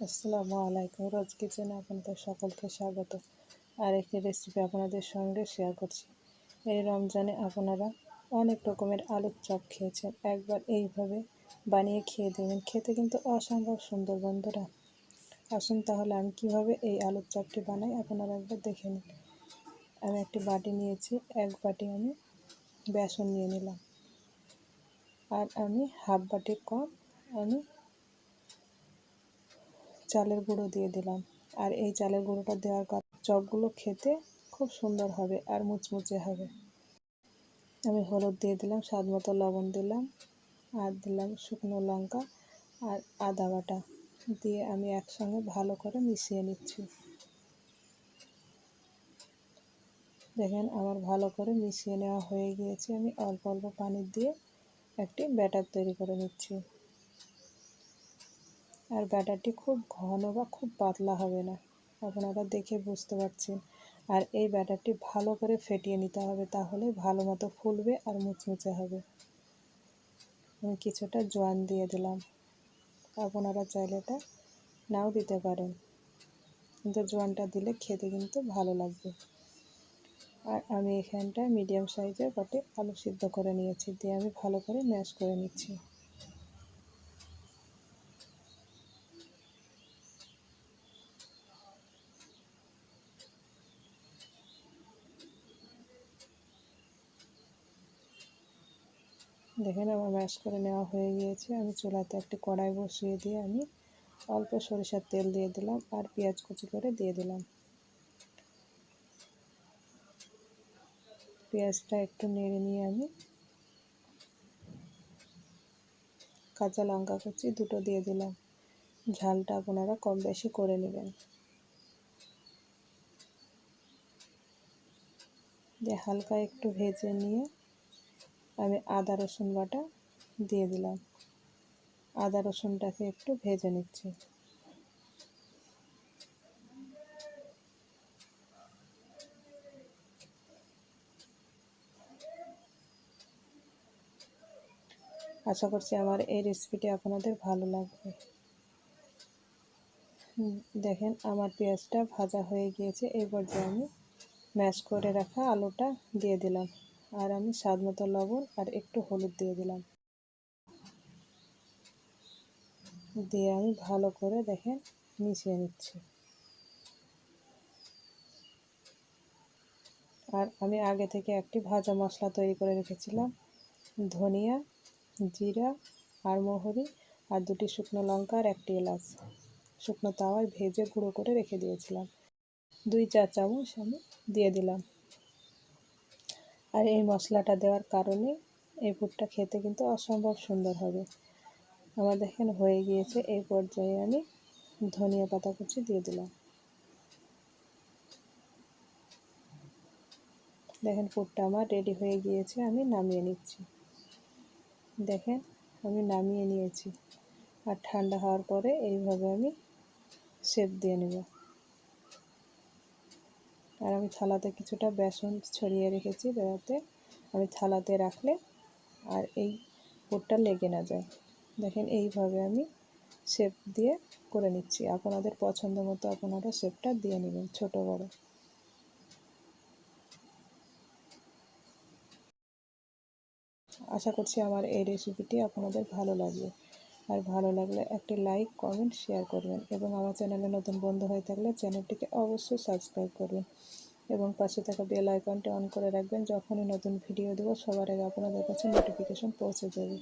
আসসালামু আলাইকুম। রোজ কিচেনে আপনাদের সকলকে স্বাগত। আর একটি রেসিপি আপনাদের সঙ্গে শেয়ার করছি। এই রমজানে আপনারা অনেক রকমের আলুর চপ খেয়েছেন। একবার এইভাবে বানিয়ে খেয়ে দেবেন খেতে কিন্তু অসম্ভব সুন্দর বন্ধুরা। আসুন তাহলে আমি কীভাবে এই আলুর চপটি বানাই আপনারা একবার দেখে নিন। আমি একটি বাটি নিয়েছি। এক বাটি আমি বেসন নিয়ে নিলাম। আর আমি হাফ বাটির কম আমি চালের গুঁড়ো দিয়ে দিলাম। আর এই চালের গুঁড়োটা দেওয়ার কারণ চপগুলো খেতে খুব সুন্দর হবে আর মুচমুচে হবে। আমি হলুদ দিয়ে দিলাম, স্বাদ মতো লবণ দিলাম, আর দিলাম শুকনো লঙ্কা আর আদা বাটা দিয়ে আমি একসঙ্গে ভালো করে মিশিয়ে নিচ্ছি। দেখেন আমার ভালো করে মিশিয়ে নেওয়া হয়ে গিয়েছে। আমি অল্প অল্প পানি দিয়ে একটি ব্যাটার তৈরি করে নিচ্ছি। আর ব্যাটারটি খুব ঘন বা খুব পাতলা হবে না। আপনারা দেখে বুঝতে পারছেন। আর এই ব্যাটারটি ভালো করে ফেটিয়ে নিতে হবে, তাহলে ভালো মতো ফুলবে আর মুচমুচে হবে। আমি কিছুটা জোয়ান দিয়ে দিলাম। আপনারা চাইলে এটা নাও দিতে পারেন। কিন্তু জোয়ানটা দিলে খেতে কিন্তু ভালো লাগবে। আর আমি এখানটায় মিডিয়াম সাইজের কটি আলু সিদ্ধ করে নিয়েছি, দিয়ে আমি ভালো করে ম্যাশ করে নিচ্ছি। দেখেন আমার ম্যাশ করে নেওয়া হয়ে গিয়েছে। আমি চুলাতে একটি কড়াই বসিয়ে দিয়ে আমি অল্প সরিষার তেল দিয়ে দিলাম আর পেঁয়াজ কুচি করে দিয়ে দিলাম। পেঁয়াজটা একটু নেড়ে নিয়ে আমি কাঁচা লঙ্কা কুচি দুটো দিয়ে দিলাম। ঝালটা আপনারা কম বেশি করে নেবেন। দিয়ে হালকা একটু ভেজে নিয়ে আমি আদা রসুন বাটা দিয়ে দিলাম। আদা রসুনটাকে একটু ভেজে নিচ্ছি। আশা করছি আমার এই রেসিপিটি আপনাদের ভালো লাগবে। দেখেন আমার পেঁয়াজটা ভাজা হয়ে গিয়েছে। এই পর্যায়ে আমি ম্যাশ করে রাখা আলুটা দিয়ে দিলাম। আর আমি স্বাদ মতো লবণ আর একটু হলুদ দিয়ে দিলাম। দিয়ে আমি ভালো করে দেখেন মিশিয়ে নিচ্ছি। আর আমি আগে থেকে একটি ভাজা মশলা তৈরি করে রেখেছিলাম। ধনিয়া, জিরা আর মহরি আর দুটি শুকনো লঙ্কা আর একটি এলাচ। শুকনো তাওয়ায় ভেজে গুঁড়ো করে রেখে দিয়েছিলাম। দুই চা চামচ আমি দিয়ে দিলাম। আর এই মশলাটা দেওয়ার কারণে এই পুরটা খেতে কিন্তু অসম্ভব সুন্দর হবে। আমার দেখেন হয়ে গিয়েছে, এই পর্যায়ে আমি ধনিয়া পাতা কুচি দিয়ে দিলাম। দেখেন পুরটা আমার রেডি হয়ে গিয়েছে, আমি নামিয়ে নিচ্ছি। দেখেন আমি নামিয়ে নিয়েছি। আর ঠান্ডা হওয়ার পরে এইভাবে আমি শেপ দিয়ে নেব। আর আমি থালাতে কিছুটা বেসন ছড়িয়ে রেখেছি যাতে আমি থালাতে রাখলে আর এই পুরটা লেগে না যায়। দেখেন এইভাবে আমি শেপ দিয়ে করে নিচ্ছি। আপনাদের পছন্দ মতো আপনারা শেপটা দিয়ে নেবেন, ছোট বড়। আশা করছি আমার এই রেসিপিটি আপনাদের ভালো লাগবে। আর ভালো লাগলে একটি লাইক, কমেন্ট, শেয়ার করবেন এবং আমার চ্যানেলে নতুন বন্ধু হয়ে থাকলে চ্যানেলটিকে অবশ্যই সাবস্ক্রাইব করবেন। এবং পাশে থাকা বেল আইকনটি অন করে রাখবেন যখনই নতুন ভিডিও দেবো, সবার আগে আপনাদের কাছে নোটিফিকেশন পৌঁছে যাবে।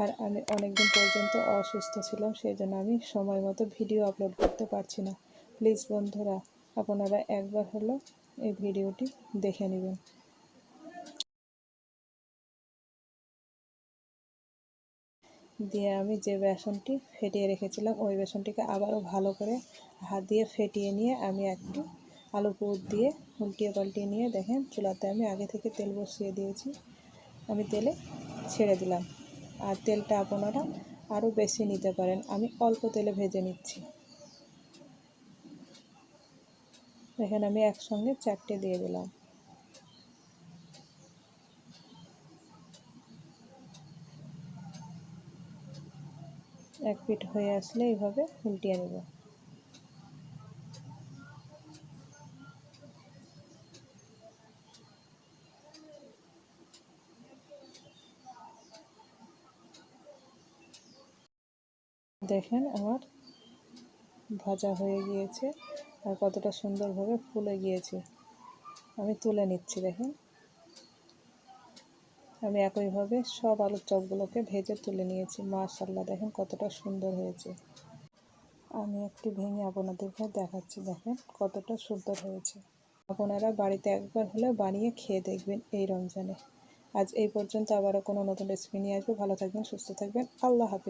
আর আমি অনেক দিন পর্যন্ত অসুস্থ ছিলাম, সেই জন্য আমি সময় মতো ভিডিও আপলোড করতে পারছি না। প্লিজ বন্ধুরা, আপনারা একবার হলো এই ভিডিওটি দেখে নেবেন। দিয়ে আমি যে বেসনটি ফেটিয়ে রেখেছিলাম, ওই বেসনটিকে আবারও ভালো করে হাত দিয়ে ফেটিয়ে নিয়ে আমি একটি আলু পুর দিয়ে উল্টিয়ে পাল্টিয়ে নিয়ে দেখেন চুলাতে আমি আগে থেকে তেল বসিয়ে দিয়েছি, আমি তেলে ছেড়ে দিলাম। আর তেলটা আপনারা আরও বেশি নিতে পারেন, আমি অল্প তেলে ভেজে নিচ্ছি। দেখেন আমি একসঙ্গে চারটে দিয়ে দিলাম। এক ফিট হয়ে আসলে এইভাবে উল্টিয়ে নেব। দেখেন আমার ভাজা হয়ে গিয়েছে আর কতটা সুন্দরভাবে ফুলে গিয়েছে। আমি তুলে নিচ্ছি, দেখেন। আমি একইভাবে সব আলুর চপগুলোকে ভেজে তুলে নিয়েছি। মাশাল্লাহ দেখেন কতটা সুন্দর হয়েছে। আমি একটি ভেঙে আপনাদেরকে দেখাচ্ছি, দেখেন কতটা সুন্দর হয়েছে। আপনারা বাড়িতে একবার হলে বানিয়ে খেয়ে দেখবেন এই রমজানে। আজ এই পর্যন্ত আবারও কোনো নতুন রেসিপি নিয়ে আসব। ভালো থাকবেন, সুস্থ থাকবেন। আল্লাহ হাফিজ।